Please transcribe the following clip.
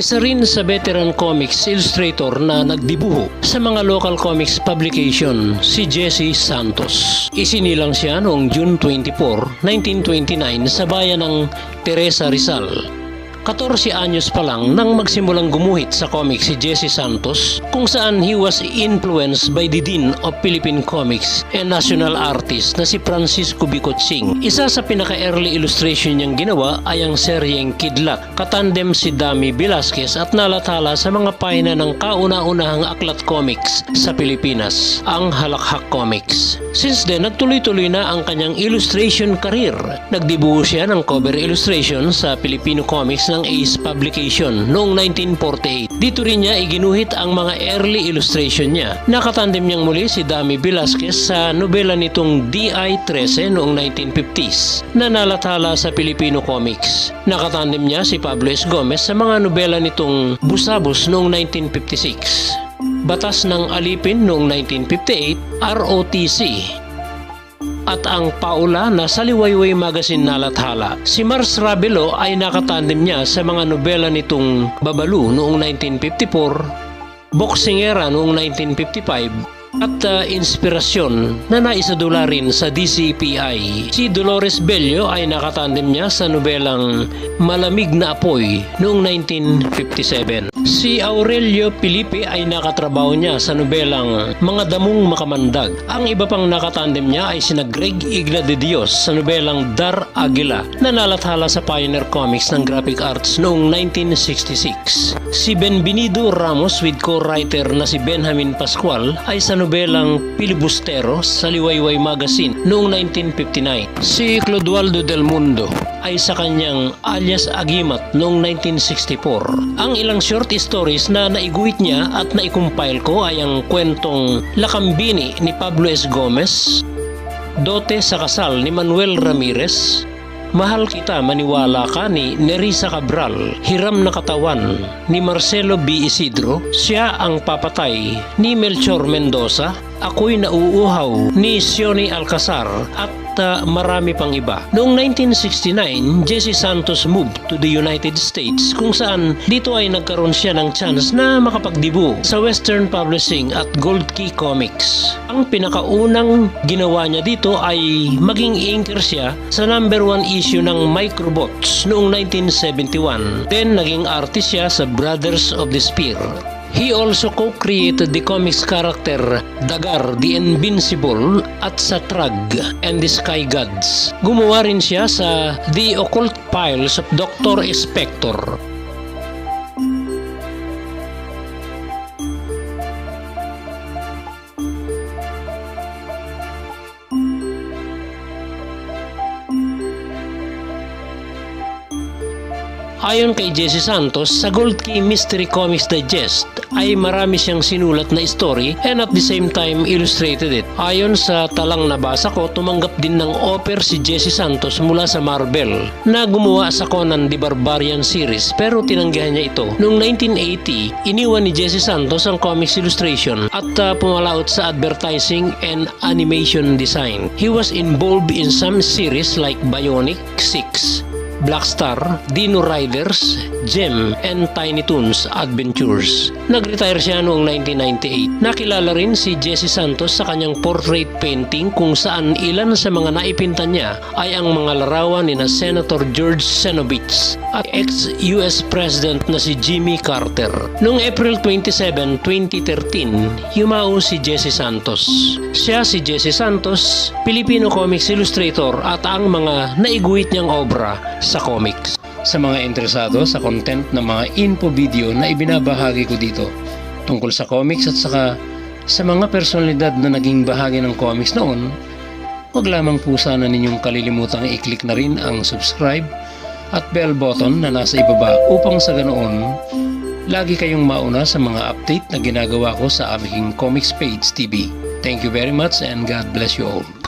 Isa rin sa veteran comics illustrator na nagdibuho sa mga local comics publication, si Jesse Santos. Isinilang siya noong June 24, 1929 sa bayan ng Teresa Rizal. 14 anyos pa lang nang magsimulang gumuhit sa comics si Jesse Santos kung saan he was influenced by the Dean of Philippine Comics and national artist na si Francisco Bicotsing. Isa sa pinaka-early illustration niyang ginawa ay ang seryeng Kidlat. Katandem si Dami Velasquez at nalathala sa mga pahina ng kauna-unahang aklat comics sa Pilipinas, ang Halakhak Comics. Since then, nagtuloy-tuloy na ang kanyang illustration career. Nagdibuho siya ng cover illustration sa Filipino Comics ng Ace Publication noong 1948. Dito rin niya iginuhit ang mga early illustration niya. Nakatandem niyang muli si Dami Velasquez sa nobela nitong DI-13 noong 1950s na nalathala sa Filipino Comics. Nakatandem niya si Pablo S. Gomez sa mga nobela nitong Busabos noong 1956. Batas ng Alipin noong 1958, ROTC, at ang Paula na sa Liwayway Magazine nalathala. Si Mars Rabelo ay nakatandem niya sa mga nobela nitong Babalu noong 1954, Boxingera noong 1955, at uh, inspirasyon na naisadula rin sa DCPI. Si Dolores Bello ay nakatandem niya sa nobelang Malamig na Apoy noong 1957. Si Aurelio Felipe ay nakatrabaho niya sa nobelang Mga Damong Makamandag. Ang iba pang nakatandem niya ay sina Greg Igla de Dios sa nobelang Dar Aguila na nalathala sa Pioneer Comics ng Graphic Arts noong 1966. Si Benvenido Ramos with co-writer na si Benjamin Pascual ay sa nobelang Pilibustero sa Liwayway Magazine noong 1959. Si Clodoaldo Del Mundo ay sa kanyang alias Agimat noong 1964. Ang ilang short stories na naiguhit niya at naikumpile ko ay ang kwentong Lakambini ni Pablo S. Gomez, Dote sa Kasal ni Manuel Ramirez, Mahal kita maniwala ka ni Nerissa Cabral, Hiram na katawan ni Marcelo B. Isidro, siya ang papatay ni Melchor Mendoza, ako'y nauuhaw ni Sioni Alcazar at uh, marami pang iba. Noong 1969, Jesse Santos moved to the United States kung saan dito ay nagkaroon siya ng chance na makapagdibu sa Western Publishing at Gold Key Comics. Ang pinakaunang ginawa niya dito ay maging inker siya sa number one issue ng Microbots noong 1971. Then naging artist siya sa Brothers of the Spear. He also co-created the comics character Dagar the Invincible at sa Trag and the Sky Gods. Gumawa rin siya sa The Occult Files of Dr. Spector. Ayon kay Jesse Santos, sa Gold Key Mystery Comics Digest ay marami siyang sinulat na story and at the same time illustrated it. Ayon sa talang nabasa ko, tumanggap din ng offer si Jesse Santos mula sa Marvel na gumawa sa Conan the Barbarian series pero tinanggihan niya ito. Noong 1980, iniwan ni Jesse Santos ang comics illustration at uh, pumalaot sa advertising and animation design. He was involved in some series like Bionic 6, Blackstar, Dino Riders, Gem, and Tiny Toons Adventures. Nag-retire siya noong 1998. Nakilala rin si Jesse Santos sa kanyang portrait painting kung saan ilan sa mga naipinta niya ay ang mga larawan ni na Senator George Senovich at ex-US President na si Jimmy Carter. Noong April 27, 2013, yumao si Jesse Santos. Siya si Jesse Santos, Filipino comics illustrator at ang mga naiguhit niyang obra sa comics. Sa mga interesado sa content ng mga info video na ibinabahagi ko dito tungkol sa comics at saka sa mga personalidad na naging bahagi ng comics noon, huwag lamang po sana ninyong kalilimutang i-click na rin ang subscribe at bell button na nasa ibaba upang sa ganoon lagi kayong mauna sa mga update na ginagawa ko sa aming comics page TV. Thank you very much and God bless you all.